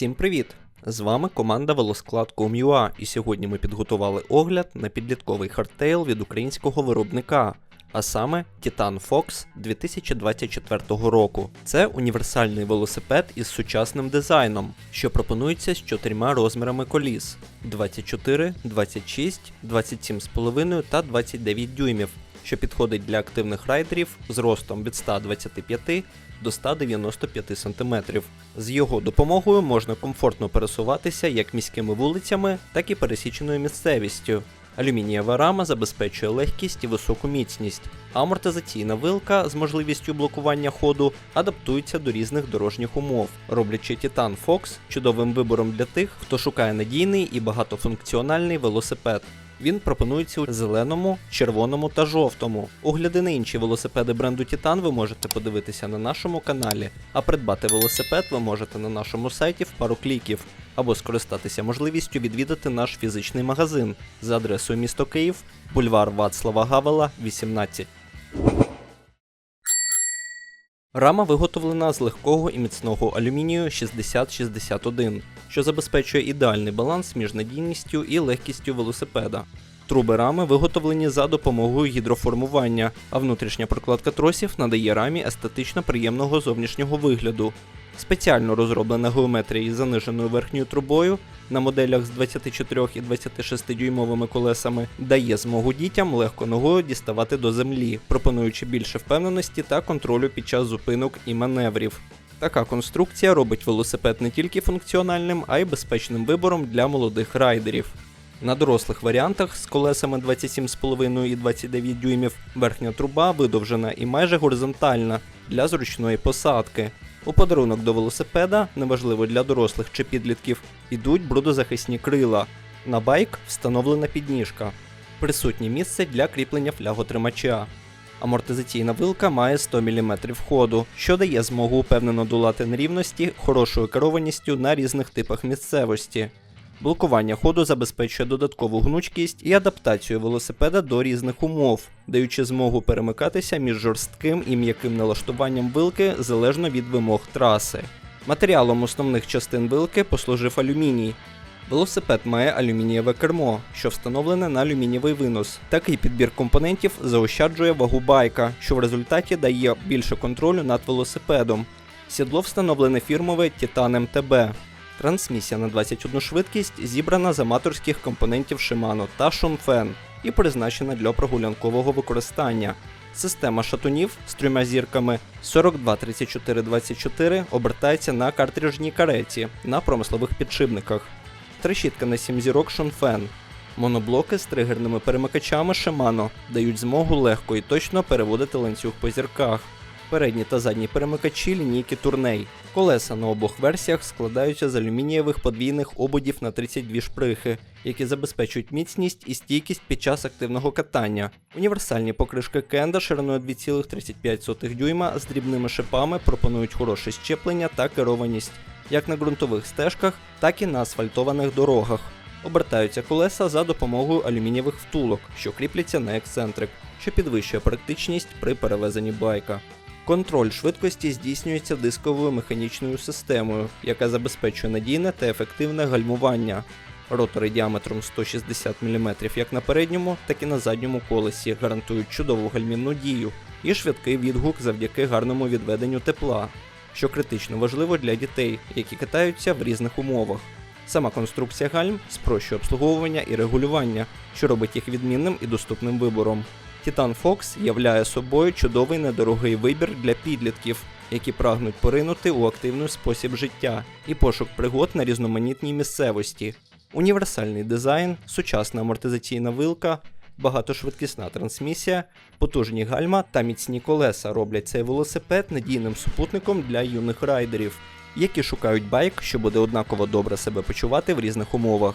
Всім привіт! З вами команда Велосклад.com.ua і сьогодні ми підготували огляд на підлітковий хардтейл від українського виробника, а саме Titan Fox 2024 року. Це універсальний велосипед із сучасним дизайном, що пропонується з чотирма розмірами коліс: 24, 26, 27,5 та 29 дюймів, що підходить для активних райдерів з ростом від 125 до 195 см. З його допомогою можна комфортно пересуватися як міськими вулицями, так і пересіченою місцевістю. Алюмінієва рама забезпечує легкість і високу міцність, амортизаційна вилка з можливістю блокування ходу адаптується до різних дорожніх умов, роблячи Titan Fox чудовим вибором для тих, хто шукає надійний і багатофункціональний велосипед. Він пропонується у зеленому, червоному та жовтому. Огляди на інші велосипеди бренду Тітан ви можете подивитися на нашому каналі, а придбати велосипед ви можете на нашому сайті в пару кліків, або скористатися можливістю відвідати наш фізичний магазин за адресою місто Київ, бульвар Вацлава Гавела, 18. Рама виготовлена з легкого і міцного алюмінію 6061, що забезпечує ідеальний баланс між надійністю і легкістю велосипеда. Труби рами виготовлені за допомогою гідроформування, а внутрішня прокладка тросів надає рамі естетично приємного зовнішнього вигляду. Спеціально розроблена геометрія із заниженою верхньою трубою на моделях з 24 і 26 дюймовими колесами дає змогу дітям легко ногою діставати до землі, пропонуючи більше впевненості та контролю під час зупинок і маневрів. Така конструкція робить велосипед не тільки функціональним, а й безпечним вибором для молодих райдерів. На дорослих варіантах з колесами 27,5 і 29 дюймів верхня труба видовжена і майже горизонтальна для зручної посадки. У подарунок до велосипеда, неважливо для дорослих чи підлітків, ідуть брудозахисні крила. На байк встановлена підніжка. Присутнє місце для кріплення фляготримача. Амортизаційна вилка має 100 мм ходу, що дає змогу упевнено долати нерівності хорошою керованістю на різних типах місцевості. Блокування ходу забезпечує додаткову гнучкість і адаптацію велосипеда до різних умов, даючи змогу перемикатися між жорстким і м'яким налаштуванням вилки залежно від вимог траси. Матеріалом основних частин вилки послужив алюміній. Велосипед має алюмінієве кермо, що встановлене на алюмінієвий винос. Такий підбір компонентів заощаджує вагу байка, що в результаті дає більше контролю над велосипедом. Сідло встановлене фірмове Titan MTB. Трансмісія на 21 швидкість зібрана з аматорських компонентів Shimano та Shunfen і призначена для прогулянкового використання. Система шатунів з трьома зірками 423424 обертається на картриджній кареті на промислових підшипниках. Трещітка на 7 зірок Shunfen. Моноблоки з тригерними перемикачами Shimano дають змогу легко і точно переводити ланцюг по зірках. Передні та задні перемикачі лінійки турней. Колеса на обох версіях складаються з алюмінієвих подвійних ободів на 32 шприхи, які забезпечують міцність і стійкість під час активного катання. Універсальні покришки Кенда шириною 2,35 дюйма з дрібними шипами пропонують хороше щеплення та керованість як на ґрунтових стежках, так і на асфальтованих дорогах. Обертаються колеса за допомогою алюмінієвих втулок, що кріпляться на ексцентрик, що підвищує практичність при перевезенні байка. Контроль швидкості здійснюється дисковою механічною системою, яка забезпечує надійне та ефективне гальмування. Ротори діаметром 160 мм як на передньому, так і на задньому колесі гарантують чудову гальмівну дію і швидкий відгук завдяки гарному відведенню тепла, що критично важливо для дітей, які катаються в різних умовах. Сама конструкція гальм спрощує обслуговування і регулювання, що робить їх відмінним і доступним вибором. Titan Fox являє собою чудовий недорогий вибір для підлітків, які прагнуть поринути у активний спосіб життя і пошук пригод на різноманітній місцевості. Універсальний дизайн, сучасна амортизаційна вилка, багатошвидкісна трансмісія, потужні гальма та міцні колеса роблять цей велосипед надійним супутником для юних райдерів, які шукають байк, що буде однаково добре себе почувати в різних умовах.